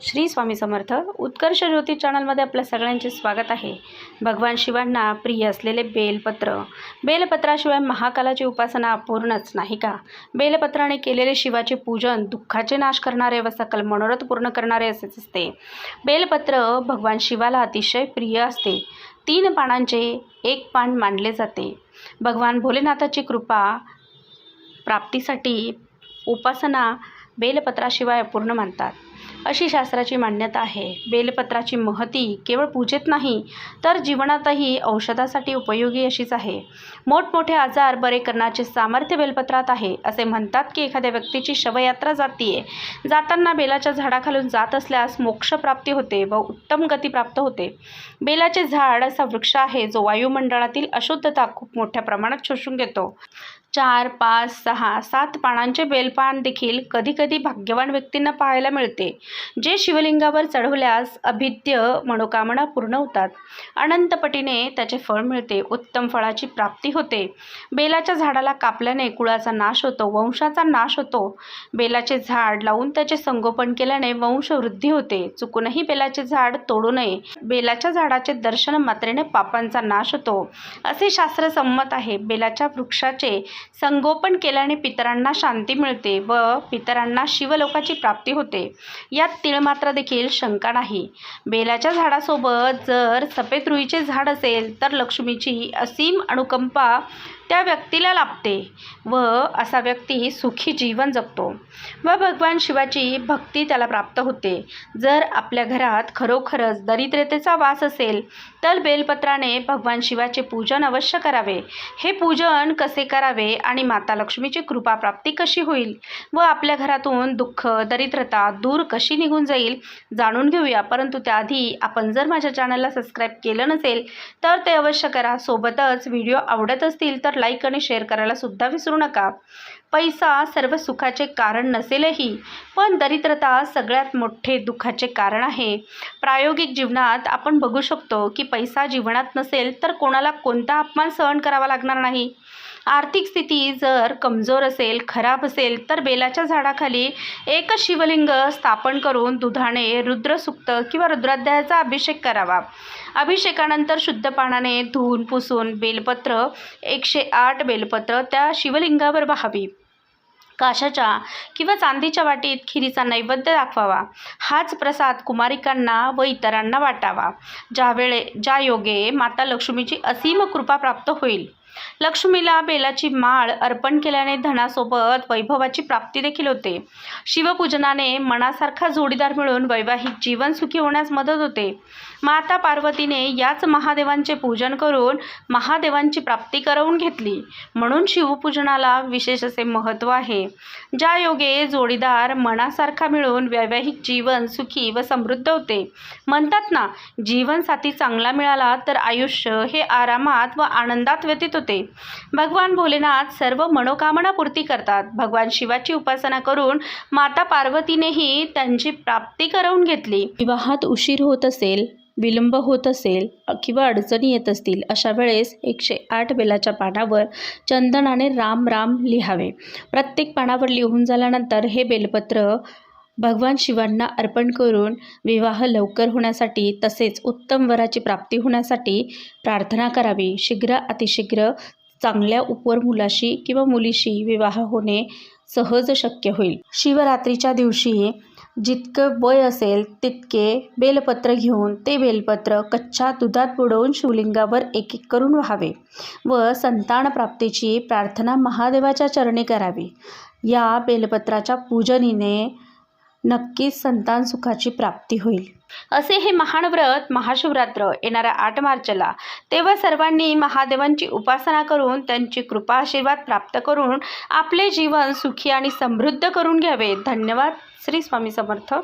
श्री स्वामी समर्थ उत्कर्ष ज्योती चॅनलमध्ये आपल्या सगळ्यांचे स्वागत आहे. भगवान शिवांना प्रिय असलेले बेलपत्र. बेलपत्राशिवाय महाकालाची उपासना अपूर्णच नाही का? बेलपत्राने केलेले शिवाचे पूजन दुःखाचे नाश करणारे व सकल मनोरथ पूर्ण करणारे असेच असते. बेलपत्र भगवान शिवाला अतिशय प्रिय असते. तीन पानांचे एक पान मानले जाते. भगवान भोलेनाथाची कृपा प्राप्तीसाठी उपासना बेलपत्राशिवाय अपूर्ण मानतात. अशी शास्त्राची मान्यता आहे. बेलपत्राची महती केवळ पूजेत नाही तर जीवनातही औषधासाठी उपयोगी अशीच आहे. मोठमोठे आजार बरे करण्याचे सामर्थ्य बेलपत्रात आहे असे म्हणतात की एखाद्या व्यक्तीची शवयात्रा जातीये. जाताना बेलाच्या झाडाखालून जात असल्यास मोक्षप्राप्ती होते व उत्तम गती प्राप्त होते. बेलाचे झाड असा वृक्ष आहे जो वायुमंडळातील अशुद्धता खूप मोठ्या प्रमाणात शोषून घेतो. चार पाच सहा सात पानांचे बेलपान देखील कधीकधी भाग्यवान व्यक्तींना पाहायला मिळते जे शिवलिंगावर चढवल्यास अभिद्य मनोकामना पूर्ण होतात. अनंतपटीने त्याचे फळ मिळते उत्तम फळाची प्राप्ती होते. बेलाच्या झाडाला कापल्याने कुळाचा नाश होतो वंशाचा नाश होतो. बेलाचे झाड लावून त्याचे संगोपन केल्याने वंशवृद्धी होते. चुकूनही बेलाचे झाड तोडू नये. बेलाच्या झाडाचे दर्शन मात्रेने पापांचा नाश होतो. असे शास्त्र संमत आहे. बेलाच्या वृक्षाचे संगोपन केल्याने पितरांना शांती मिळते व पितरांना शिवलोकाची प्राप्ती होते. यात तिळमात्र देखील शंका नाही. बेलाच्या झाडासोबत जर सफेद रुईचे झाड असेल तर लक्ष्मीची असीम अनुकंपा त्या व्यक्तीला लाभते व असा व्यक्ती सुखी जीवन जगतो. व भगवान शिवाची भक्ती त्याला प्राप्त होते. जर आपल्या घरात खरोखरच दरिद्रतेचा वास असेल तर बेलपत्राने भगवान शिवाचे पूजन अवश्य करावे. हे पूजन कसे करावे आणि माता लक्ष्मीची कृपा प्राप्ती कशी होईल? व आपल्या घरातून दुःख दरिद्रता दूर कशी निघून जाईल? जाणून घेऊया. परंतु त्याआधी आपण जर माझ्या चॅनलला सबस्क्राईब केलं नसेल तर ते अवश्य करा. सोबतच व्हिडिओ आवडत असतील तर लाईक आणि शेअर करायला सुद्धा विसरू नका. पैसा सर्व सुखाचे कारण नसेलही पण दरिद्रता सगळ्यात मोठे दुःखाचे कारण आहे. प्रायोगिक जीवनात आपण बघू शकतो की पैसा जीवनात नसेल तर कोणाला कोणता अपमान सहन करावा लागणार नाही. आर्थिक स्थिती जर कमजोर असेल खराब असेल तर बेलाच्या झाडाखाली एक शिवलिंग स्थापन करून दुधाने रुद्रसुक्त किंवा रुद्राध्यायाचा अभिषेक करावा. अभिषेकानंतर शुद्ध पानाने धुवून पुसून बेलपत्र एकशे आठ बेलपत्र त्या शिवलिंगावर वाहावी. काशाच्या किंवा चांदीच्या वाटीत खिरीचा नैवेद्य दाखवावा. हाच प्रसाद कुमारिकांना व इतरांना वाटावा. ज्यावेळे ज्या योगे माता लक्ष्मीची असीम कृपा प्राप्त होईल. लक्ष्मीला बेलाची माळ अर्पण केल्याने धनासोबत वैभवाची प्राप्ती देखील होते. शिवपूजनाने मनासारखा जोडीदार मिळून वैवाहिक जीवन सुखी होण्यास मदत होते. माता पार्वतीने याच महादेवांचे पूजन करून महादेवांची प्राप्ती करवून घेतली. म्हणून शिवपूजनाला विशेष असे महत्त्व आहे. ज्या योगे जोडीदार मनासारखा मिळून वैवाहिक जीवन सुखी व समृद्ध होते. म्हणतात ना जीवनसाथी चांगला मिळाला तर आयुष्य हे आरामात व आनंदात व्यतीत होते भगवान भोलेनाथ सर्व मनोकामना पूर्ती करतात. भगवान शिवाची उपासना करून माता पार्वतीनेही त्यांची प्राप्ती करवून घेतली. विवाहात उशीर होत असेल विलंब होत असेल किंवा अडचणी येत असतील अशा वेळेस एकशे आठ बेलाच्या पानावर चंदनाने राम राम लिहावे. प्रत्येक पानावर लिहून झाल्यानंतर हे बेलपत्र भगवान शिवांना अर्पण करून विवाह लवकर होण्यासाठी तसेच उत्तम वराची प्राप्ती होण्यासाठी प्रार्थना करावी. शीघ्र अतिशीघ्र चांगल्या उपवर मुलाशी किंवा मुलीशी विवाह होणे सहज शक्य होईल. शिवरात्रीच्या दिवशी जितकं वय असेल तितके बेलपत्र घेऊन ते बेलपत्र कच्च्या दुधात बुडवून शिवलिंगावर एक एक करून व्हावे व संतान प्राप्तीची प्रार्थना महादेवाच्या चरणी करावी. या बेलपत्राच्या पूजनीने नक्कीच संतान सुखाची प्राप्ती होईल. असे हे महान व्रत महाशिवरात्र येणाऱ्या आठ मार्चला तेव्हा सर्वांनी महादेवांची उपासना करून त्यांची कृपा आशीर्वाद प्राप्त करून आपले जीवन सुखी आणि समृद्ध करून घ्यावे. धन्यवाद. श्री स्वामी समर्थ.